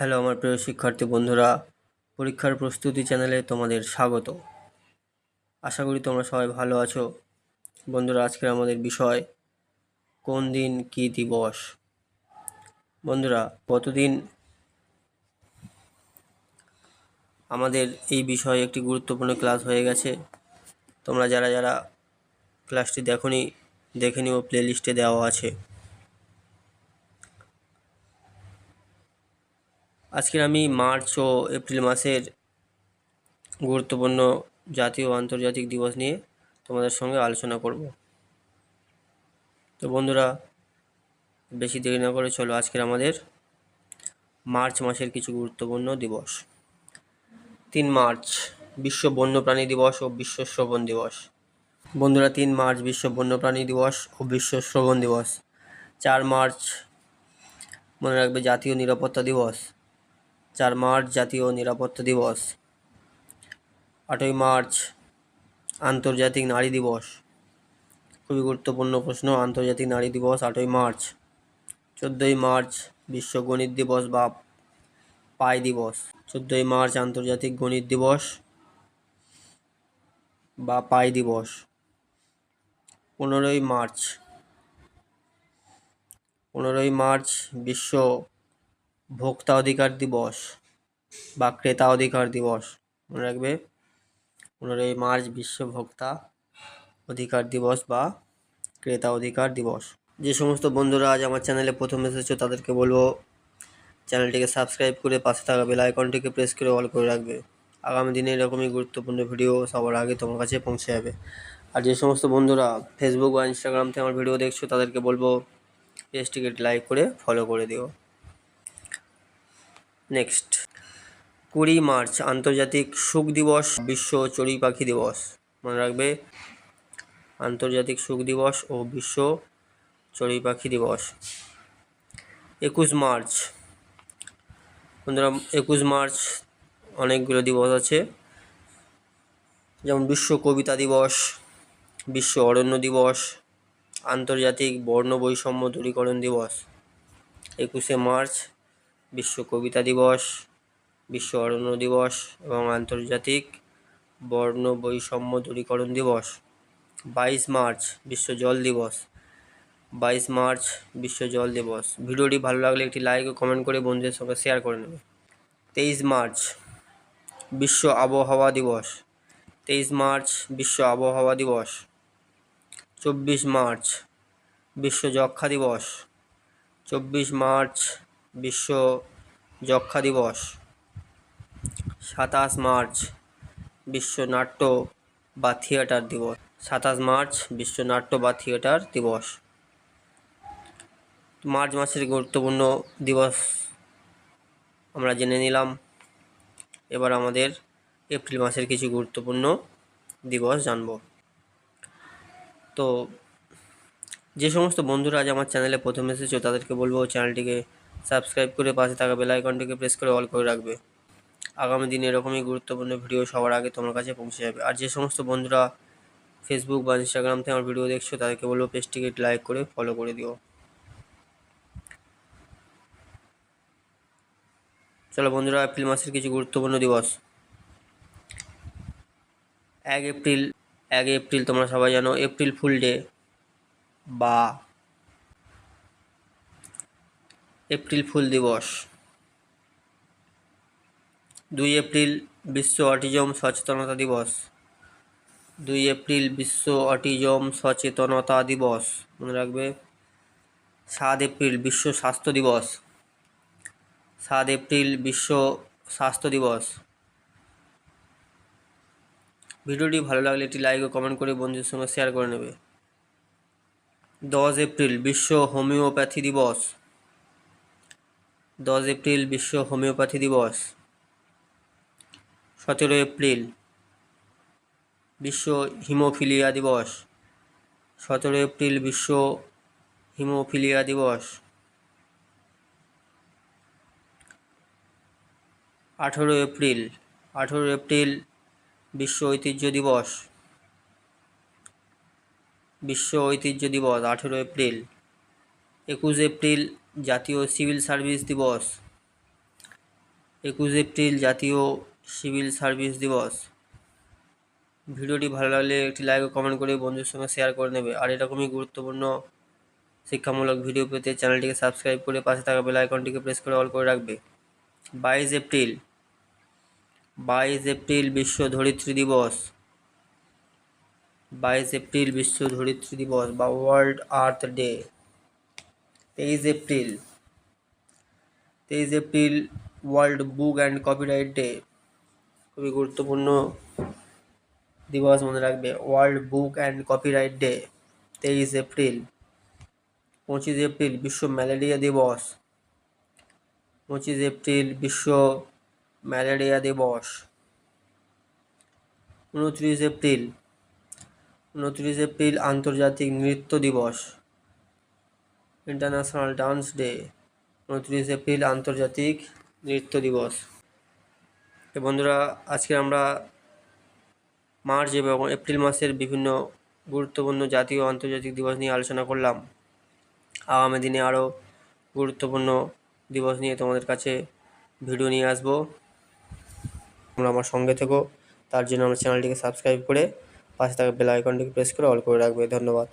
Hello, আমার প্রিয় শিক্ষার্থী বন্ধুরা, পরীক্ষার প্রস্তুতি চ্যানেলে তোমাদের স্বাগত। আশা করি তোমরা সবাই ভালো আছো। বন্ধুরা, আজকের আমাদের বিষয়, কোন দিন কি দিবস? বন্ধুরা, গতদিন আমাদের এই বিষয়ে একটি গুরুত্বপূর্ণ ক্লাস হয়ে গেছে। তোমরা যারা যারা ক্লাসটি দেখনি, দেখে নিও প্লেলিস্টে দেওয়া আছে। আজকের আমি মার্চ ও এপ্রিল মাসের গুরুত্বপূর্ণ জাতীয় আন্তর্জাতিক দিবস নিয়ে তোমাদের সঙ্গে আলোচনা করব। তো বন্ধুরা, বেশি দেরি না করে চলো আজকের আমাদের মার্চ মাসের কিছু গুরুত্বপূর্ণ দিবস। তিন মার্চ, বিশ্ব বন্যপ্রাণী দিবস ও বিশ্ব শ্রবণ দিবস। বন্ধুরা, তিন মার্চ বিশ্ব বন্যপ্রাণী দিবস ও বিশ্ব শ্রবণ দিবস। চার মার্চ, মনে রাখবে জাতীয় নিরাপত্তা দিবস। চার মার্চ জাতীয় নিরাপত্তা দিবস, আটই মার্চ আন্তর্জাতিক নারী দিবস। খুবই গুরুত্বপূর্ণ প্রশ্ন, আন্তর্জাতিক নারী দিবস, আটই মার্চ। চোদ্দোই মার্চ বিশ্ব গণিত দিবস বা পাই দিবস। চোদ্দোই মার্চ আন্তর্জাতিক গণিত দিবস বা পাই দিবস। পনেরোই মার্চ পনেরোই মার্চ বিশ্ব ভোক্তা অধিকার দিবস বা ক্রেতা অধিকার দিবস, মনে রাখবে? পনেরোই মার্চ বিশ্ব ভোক্তা অধিকার দিবস বা ক্রেতা অধিকার দিবস। যে সমস্ত বন্ধুরা আজ আমার চ্যানেলে প্রথম এসেছ, তাদেরকে বলব, চ্যানেলটিকে সাবস্ক্রাইব করে পাশে থাকা বেল আইকনটিকে প্রেস করে অল করে রাখবে। আগামী দিনে এরকমই গুরুত্বপূর্ণ ভিডিও সবার আগে তোমার কাছে পৌঁছে যাবে। আর যে সমস্ত বন্ধুরা ফেসবুক বা ইনস্টাগ্রাম থেকে আমার ভিডিও দেখছ, তাদেরকে বলব, পেজটিকে লাইক করে ফলো করে দিও। নেক্সট। কুড়ি মার্চ, আন্তর্জাতিক সুখ দিবস, বিশ্ব চড়ুই পাখি দিবস। মনে রাখবে, আন্তর্জাতিক সুখ দিবস ও বিশ্ব চড়ুই পাখি দিবস। একুশ মার্চ, বন্ধুরা, একুশ মার্চ অনেকগুলো দিবস আছে। যেমন বিশ্ব কবিতা দিবস, বিশ্ব অরণ্য দিবস, আন্তর্জাতিক বর্ণ বৈষম্য দূরীকরণ দিবস। একুশে মার্চ বিশ্ব কবিতা দিবস, বিশ্ব অরণ্য দিবস এবং আন্তর্জাতিক বর্ণ বৈষম্য দূরীকরণ দিবস। বাইশ মার্চ, বিশ্ব জল দিবস। বাইশ মার্চ, বিশ্ব জল দিবস। ভিডিওটি ভালো লাগলে একটি লাইক ও কমেন্ট করে বন্ধুদের সঙ্গে শেয়ার করে নেবে। তেইশ মার্চ, বিশ্ব আবহাওয়া দিবস। তেইশ মার্চ, বিশ্ব আবহাওয়া দিবস। চব্বিশ মার্চ, বিশ্ব যক্ষা দিবস। চব্বিশ মার্চ বিশ্ব যক্ষা দিবস। সাতাশ মার্চ, বিশ্ব নাট্য বা থিয়েটার দিবস। সাতাশ মার্চ, বিশ্ব নাট্য বা থিয়েটার দিবস। মার্চ মাসের গুরুত্বপূর্ণ দিবস আমরা জেনে নিলাম। এবার আমাদের এপ্রিল মাসের কিছু গুরুত্বপূর্ণ দিবস জানব। তো, যে সমস্ত বন্ধুরা আজ আমার চ্যানেলে প্রথম এসেছ তাদেরকে বলব চ্যানেলটিকে সাবস্ক্রাইব করে পাশে থাকা বেল আইকনটিকে প্রেস করে অল করে রাখবে। আগামী দিনে এরকমই গুরুত্বপূর্ণ ভিডিও সবার আগে তোমার কাছে পৌঁছে যাবে। আর যে সমস্ত বন্ধুরা ফেসবুক বা ইনস্টাগ্রাম থেকে আমার ভিডিও দেখছ, তাদেরকে বলব পেজটিকে লাইক করে ফলো করে দিও। চলো বন্ধুরা এপ্রিল মাসের কিছু গুরুত্বপূর্ণ দিবস। এক এপ্রিল এক এপ্রিল তোমরা সবাই জানো এপ্রিল ফুল ডে বা এপ্রিল ফুল দিবস। দুই এপ্রিল বিশ্ব অটিজম সচেতনতা দিবস। দুই এপ্রিল বিশ্ব অটিজম সচেতনতা দিবস। মনে রাখবে? সাত এপ্রিল বিশ্ব স্বাস্থ্য দিবস। সাত এপ্রিল বিশ্ব স্বাস্থ্য দিবস। ভিডিওটি ভালো লাগলে একটি লাইক ও কমেন্ট করে বন্ধুদের সঙ্গে শেয়ার করে নেবে। দশ এপ্রিল বিশ্ব হোমিওপ্যাথি দিবস। দশ এপ্রিল বিশ্ব হোমিওপ্যাথি দিবস। সতেরো এপ্রিল বিশ্ব হিমোফিলিয়া দিবস। সতেরো এপ্রিল বিশ্ব হিমোফিলিয়া দিবস। আঠেরো এপ্রিল আঠেরো এপ্রিল বিশ্ব ঐতিহ্য দিবস। বিশ্ব ঐতিহ্য দিবস, আঠেরো এপ্রিল। একুশ এপ্রিল জাতীয় সিভিল সার্ভিস দিবস। একুশ এপ্রিল জাতীয় সিভিল সার্ভিস দিবস। ভিডিওটি ভালো লাগলে একটি লাইক ও কমেন্ট করে বন্ধুর সঙ্গে শেয়ার করে নেবে। আর এরকমই গুরুত্বপূর্ণ শিক্ষামূলক ভিডিও পেতে চ্যানেলটিকে সাবস্ক্রাইব করে পাশে থাকা বেল আইকনটিকে প্রেস করে অল করে রাখবে। বাইশ এপ্রিল। বাইশ এপ্রিল বিশ্ব ধরিত্রী দিবস। বাইশ এপ্রিল বিশ্ব ধরিত্রী দিবস বা ওয়ার্ল্ড আর্থ ডে তেইশ এপ্রিল। তেইশ April world book and copyright day. খুবই গুরুত্বপূর্ণ দিবস মনে রাখবে। World book and copyright day, তেইশ এপ্রিল। পঁচিশ এপ্রিল বিশ্ব ম্যালেরিয়া দিবস। পঁচিশ এপ্রিল বিশ্ব ম্যালেরিয়া দিবস। উনত্রিশ এপ্রিল। উনত্রিশ এপ্রিল আন্তর্জাতিক নৃত্য দিবস। ইন্টারন্যাশনাল ডান্স ডে উনত্রিশ এপ্রিল আন্তর্জাতিক নৃত্য দিবস। তো বন্ধুরা, আজকে আমরা মার্চ এবং এপ্রিল মাসের বিভিন্ন গুরুত্বপূর্ণ জাতীয় আন্তর্জাতিক দিবস নিয়ে আলোচনা করলাম। আগামী দিনে আরও গুরুত্বপূর্ণ দিবস নিয়ে তোমাদের কাছে ভিডিও নিয়ে আসব। তোমরা আমার সঙ্গে থেকো। তার জন্য আমার চ্যানেলটিকে সাবস্ক্রাইব করে পাশে থাকা বেল আইকনটিকে প্রেস করে অল করে রাখবে। ধন্যবাদ।